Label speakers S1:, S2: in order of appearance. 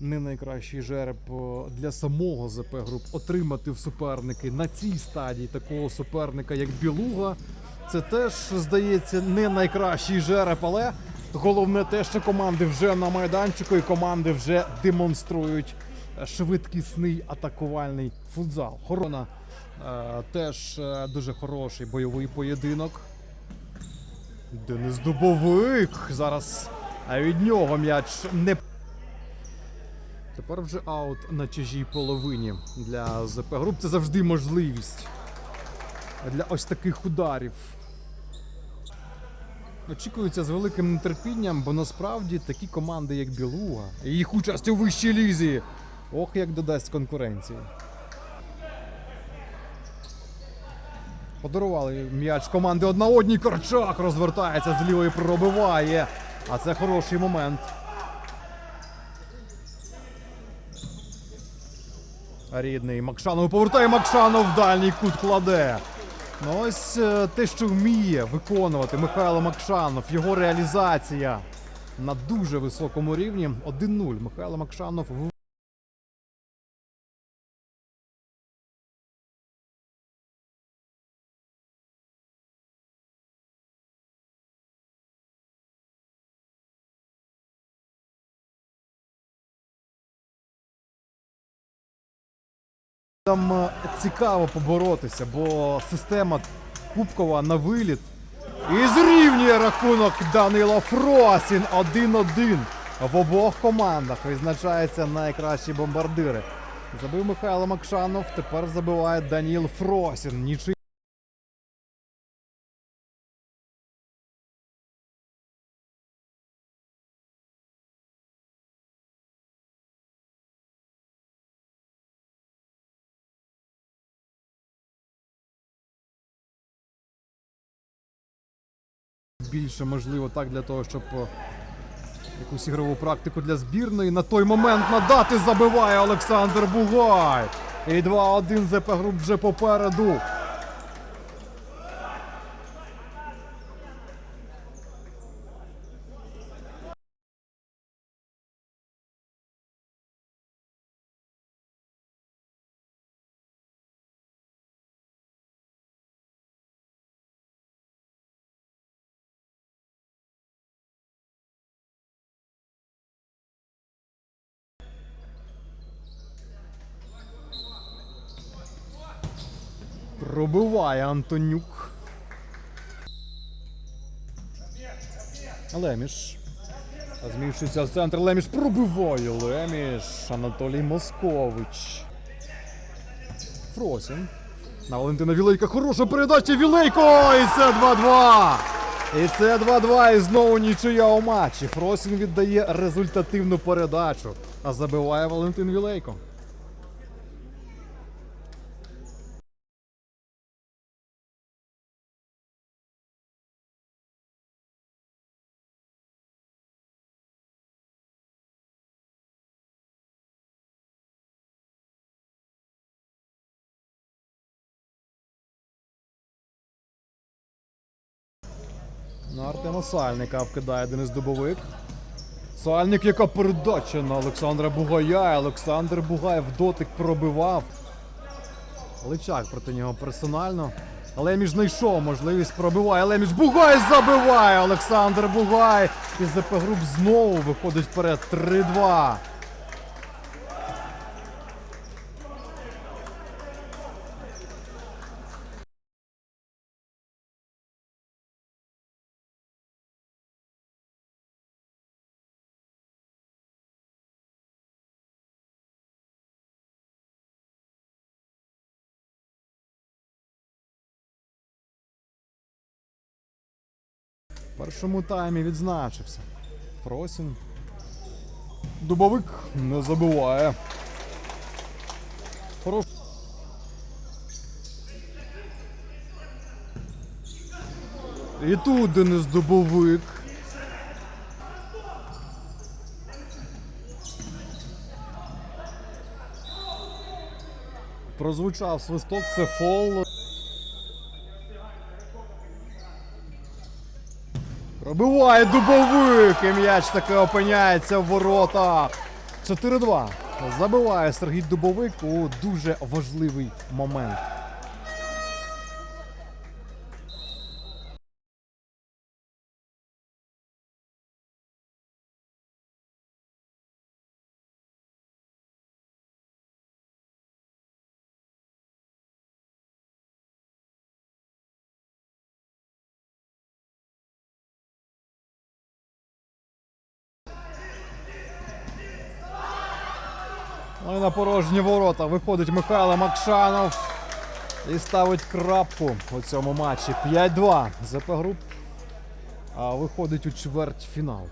S1: не найкращий жереб е, для самого ЗП груп отримати в суперники на цій стадії такого суперника, як Білуга. Це теж здається не найкращий жереб, але головне те, що команди вже на майданчику і команди вже демонструють е, швидкісний атакувальний футзал. Хорона е, теж е, дуже хороший бойовий поєдинок. Денис Дубовик. Зараз від нього м'яч не. Тепер вже аут на чужій половині для ЗП груп. Це завжди можливість для ось таких ударів. Очікується з великим нетерпінням, бо насправді такі команди, як Білуга, і їх участь у вищій лізі. Ох, як додасть конкуренції. Подарували м'яч команди одна одній. Корчак розвертається з лівої пробиває. А це хороший момент. Рідний Макшанов повертає Макшанов в дальній кут кладе. Ну ось е, те, що вміє виконувати Михайло Макшанов, його реалізація на дуже високому рівні. 1-0. Михайло Макшанов Там е, цікаво поборотися, бо система кубкова на виліт. І зрівнює рахунок Данило Фросін 1-1. В обох командах визначаються найкращі бомбардири. Забив Михайло Макшанов, тепер забиває Даніл Фросін. Більше можливо так для того, щоб якусь ігрову практику для збірної на той момент надати забиває Олександр Бугай. І 2-1 ЗП груп вже попереду. Пробиває Антонюк. Леміш. Зміщується в центр. Леміш пробиває. Леміш. Анатолій Москович. Фросін. На Валентина Вілейка хороша передача. Вілейко! І це 2-2. І це 2-2. І знову нічия у матчі. Фросін віддає результативну передачу. А забиває Валентин Вілейко. На Артема Сальника вкидає Денис Дубовик. Сальник, яка передача на Олександра Бугая. Олександр Бугай в дотик пробивав. Личак проти нього персонально. Леміш знайшов можливість пробиває. Леміш Бугай забиває. Олександр Бугай. І ЗП груп знову виходить вперед. 3-2. Першому таймі відзначився. Фросін. Дубовик не забиває. Хорош. І тут Денис Дубовик. Прозвучав свисток, це фол. Пробиває дубовик, і м'яч таки опиняється в воротах. 4-2. Забиває Сергій Дубовик у дуже важливий момент. Ну і на порожні ворота виходить Михайло Макшанов і ставить крапку у цьому матчі. 5-2. ЗП груп виходить у чвертьфінал.